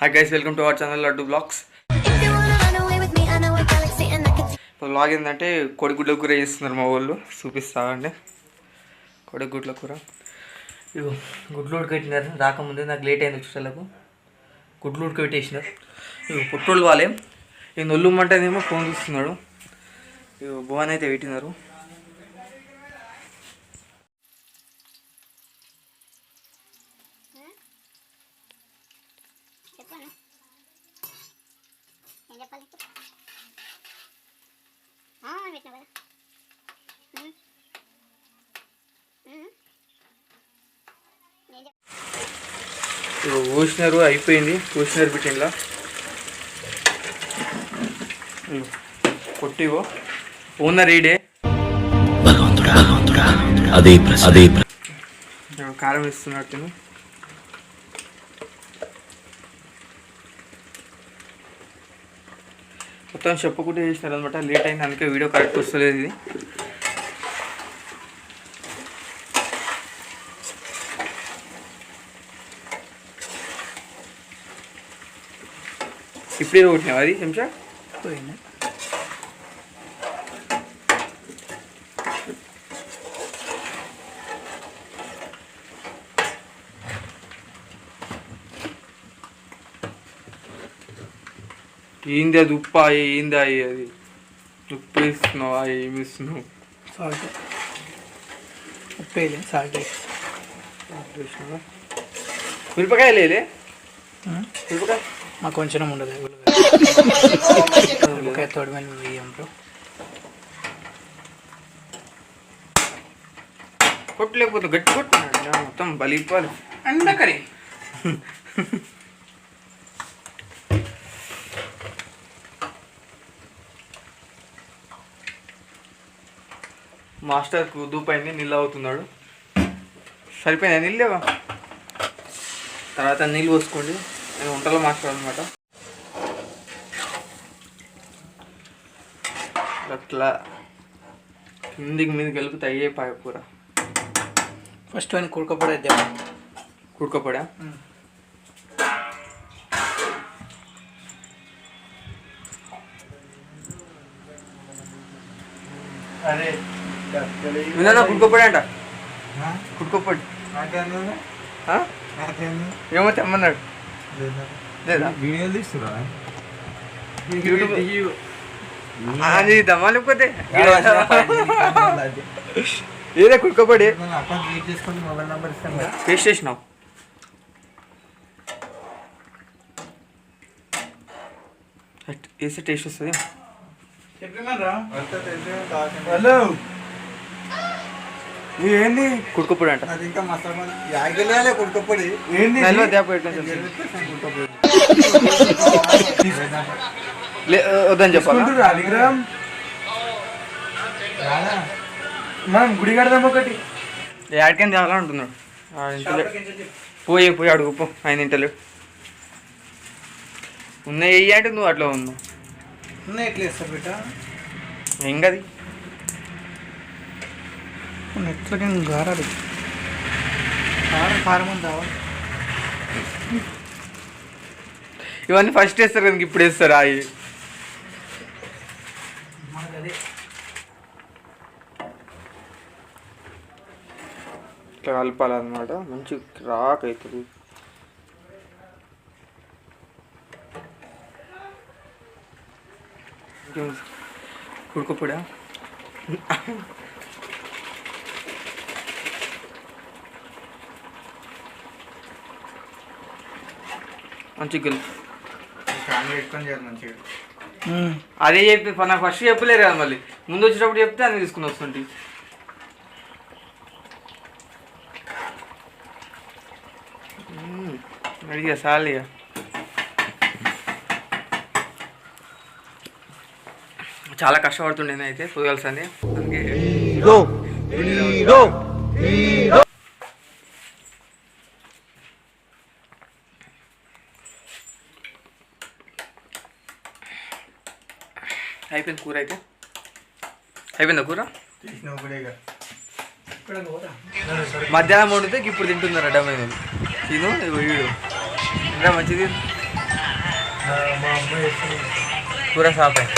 Hi guys welcome to our channel Laddu vlogs vlog ఏంటంటే కోడిగుడ్ల కూర చేస్తున్నారు మా వాళ్ళు. చూపిస్తా అండి కోడిగుడ్ల కూర. ఇగో గుడ్లు ఉడకబెట్టినారు. రాకముందే నాకు లేట్ అయింది వచ్చేసరికి గుడ్లు ఉడకబెట్టేసినారు. ఇగో పుట్టోళ్ళు వాళ్ళే. ఈ నొల్లుమంటేనేమో ఫోన్ చూస్తున్నాడు. ఇగో భువన్ అయితే పెట్టినారు. ఏం చెప్పాలి ఆ, పెట్టినా కదా ఇగో పోసినారు అయిపోయింది పోసినారు బిట్టిన్లా కొట్టిగో. ఓనర్ ఈడే భగవంతుడా భగవంతుడా. అదే అదే కారం ఇస్తున్నాడు మొత్తం చెప్పకుండా చేసినారు అనమాట. లేట్ అయింది అందుకే వీడియో కరెక్ట్ వస్తలేదు ఇది. ఇప్పుడే కొట్టినావు అది చెంచా పోయిందా. ఏంది అది ఉప్పా ఏంది అయ్యి అది ఉప్పు వేస్తున్నావా ఏమి ఇస్తున్నావు సాల్ట్ ఉప్పు వేయలే సాల్ట్ వేసి వేసినావా? మిరపకాయ లేలే మిరపకాయ మాకు కొంచెం ఉండదు. ఉల్లిపాయ తోడు మీద వేయం బ్రో కొట్టలేకపోతే గట్టి నా మొత్తం బలిపాలి అండ కర్రీ మాస్టర్కు దూపైంది నీళ్ళు అవుతున్నాడు సరిపోయింది? నీళ్ళు లేవా? తర్వాత నీళ్ళు పోసుకోండి. నేను వంటలో మాస్టర్ అనమాట అట్లా కిందికి మీదకి వెళ్తే అయ్యే పాయ కూర. ఫస్ట్ వన్ కుడకపోతే కుడుకోపడా? అరే అంట కుడుకోపడి ఏమో తెమ్మన్నాడు లేదా వీడియోలు తీస్తురా యూట్యూబ్ అది దమ్మా లేకపోతే ఏదే కుడుకోపడి అకౌంట్ క్రియేట్ చేసుకొని మొబైల్ నెంబర్ ఇస్తాను కదా పేస్ట్ చేసినావు వేస్తే టేస్ట్ వస్తుంది హలో ఏంది? కుడుకోపడి అంట. అది ఇంకా మసాలా యాగలేలే ఏంది? నల్వ దేప వద్దని చెప్పాలా? మనం గుడి కడదాం ఒకటి. యాడికని తేవాలని అంటున్నాడు ఇంటలే. పోయి పోయి అడుగు పో. ఆయన ఇంటలేడు ఉన్నాయి అంటే నువ్వు అట్లా ఉన్నావు. ఉన్నాయి ఎట్లా ఇస్తారు బిడ్డ? ఏం కది ఎట్లా గారాలి కారం కారం రావాలి. ఇవన్నీ ఫస్ట్ వేస్తారు కదా ఇప్పుడు వేస్తారు అవి ఇట్లా కలపాలన్నమాట. మంచి రాక్ అవుతుంది ఉడకపోడా మంచి గెలు. అదే చెప్పి నాకు ఫస్ట్ చెప్పలేరు కదా మళ్ళీ. ముందు వచ్చేటప్పుడు చెప్తే అన్ని తీసుకుని వస్తుంటే. అడిగా చాలు ఇక చాలా కష్టపడుతుండే అయితే పోయాల్సింది అందుకే అయిపోయింది కూర అయితే? అయిపోయిందా కూర? మధ్యాహ్నం వండితే ఇప్పుడు తింటున్నారు అడ్డా మేము తిను వీడు. ఇంకా మంచిది కూర సాపాయి